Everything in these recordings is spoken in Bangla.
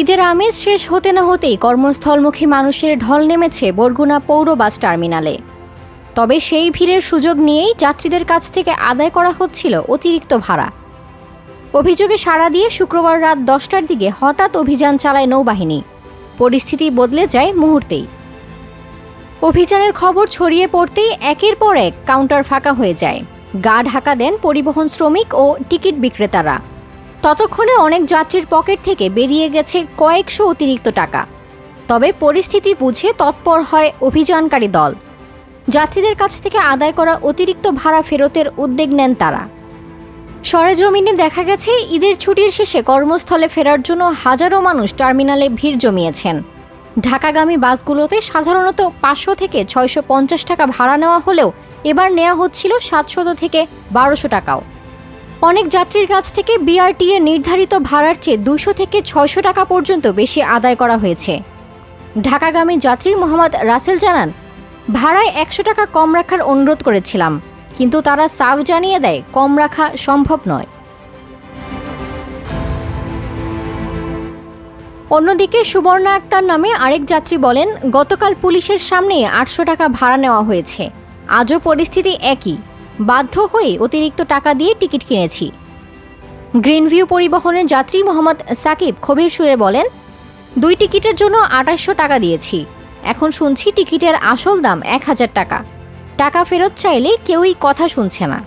ঈদের আমেজ শেষ হতে না হতেই কর্মস্থলমুখী মানুষের ঢল নেমেছে বরগুনা পৌর বাস টার্মিনালে। তবে সেই ভিড়ের সুযোগ নিয়েই যাত্রীদের কাছ থেকে আদায় করা হচ্ছিল অতিরিক্ত ভাড়া। অভিযোগে সাড়া দিয়ে শুক্রবার রাত দশটার দিকে হঠাৎ অভিযান চালায় নৌবাহিনী। পরিস্থিতি বদলে যায় মুহূর্তেই। অভিযানের খবর ছড়িয়ে পড়তেই একের পর এক কাউন্টার ফাঁকা হয়ে যায়। গা ঢাকা দেন পরিবহন শ্রমিক ও টিকিট বিক্রেতারা। ততক্ষণে অনেক যাত্রীর পকেট থেকে বেরিয়ে গেছে কয়েকশো অতিরিক্ত টাকা। তবে পরিস্থিতি বুঝে তৎপর হয় অভিযানকারী দল। যাত্রীদের কাছ থেকে আদায় করা অতিরিক্ত ভাড়া ফেরতের উদ্যোগ নেন তারা। সরেজমিনে দেখা গেছে, ঈদের ছুটির শেষে কর্মস্থলে ফেরার জন্য হাজারো মানুষ টার্মিনালে ভিড় জমিয়েছেন। ঢাকাগামী বাসগুলোতে সাধারণত পাঁচশো থেকে ছয়শো পঞ্চাশ টাকা ভাড়া নেওয়া হলেও এবার নেওয়া হচ্ছিল সাতশত থেকে বারোশো টাকাও। অনেক যাত্রীর কাছ থেকে বিআরটিএ নির্ধারিত ভাড়ার চেয়ে দুশো থেকে ছয়শো টাকা পর্যন্ত বেশি আদায় করা হয়েছে। ঢাকাগামী যাত্রী মোহাম্মদ রাসেল জানান, ভাড়ায় একশো টাকা কম রাখার অনুরোধ করেছিলাম, কিন্তু তারা সাফ জানিয়ে দেয় কম রাখা সম্ভব নয়। অন্যদিকে সুবর্ণা আক্তার নামে আরেক যাত্রী বলেন, গতকাল পুলিশের সামনে আটশো টাকা ভাড়া নেওয়া হয়েছে। আজও পরিস্থিতি একই। বাধ্য হয়ে অতিরিক্ত টাকা দিয়ে টিকিট কিনেছি। গ্রিনভিউ পরিবহনের যাত্রী মোহাম্মদ সাকিব খবির সুরে বলেন, দুই টিকিটের জন্য আঠাশশো টাকা দিয়েছি। এখন শুনছি টিকিটের আসল দাম এক হাজার টাকা। টাকা ফেরত চাইলে কেউই কথা শুনছে না।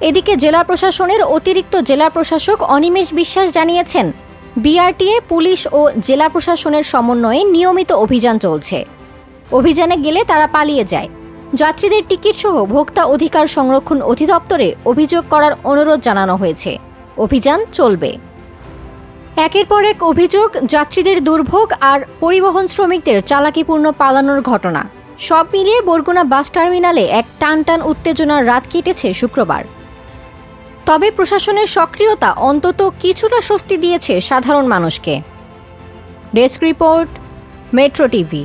এদিকে জেলা প্রশাসনের অতিরিক্ত জেলা প্রশাসক অনিমেষ বিশ্বাস জানিয়েছেন, বিআরটিএ, পুলিশ ও জেলা প্রশাসনের সমন্বয়ে নিয়মিত অভিযান চলছে। অভিযানে গেলে তারা পালিয়ে যায়। যাত্রীদের টিকিট সহ ভোক্তা অধিকার সংরক্ষণ অধিদপ্তরে অভিযোগ করার অনুরোধ জানানো হয়েছে। অভিযান চলবে। একের পর এক অভিযোগ, যাত্রীদের দুর্ভোগ আর পরিবহন শ্রমিকদের চালাকিপূর্ণ পালানোর ঘটনা। সব মিলিয়ে বরগুনা বাস টার্মিনালে এক টানটান উত্তেজনার রাত কেটেছে শুক্রবার। তবে প্রশাসনের সক্রিয়তা অন্তত কিছুটা স্বস্তি দিয়েছে সাধারণ মানুষকে। Desk report, metro TV.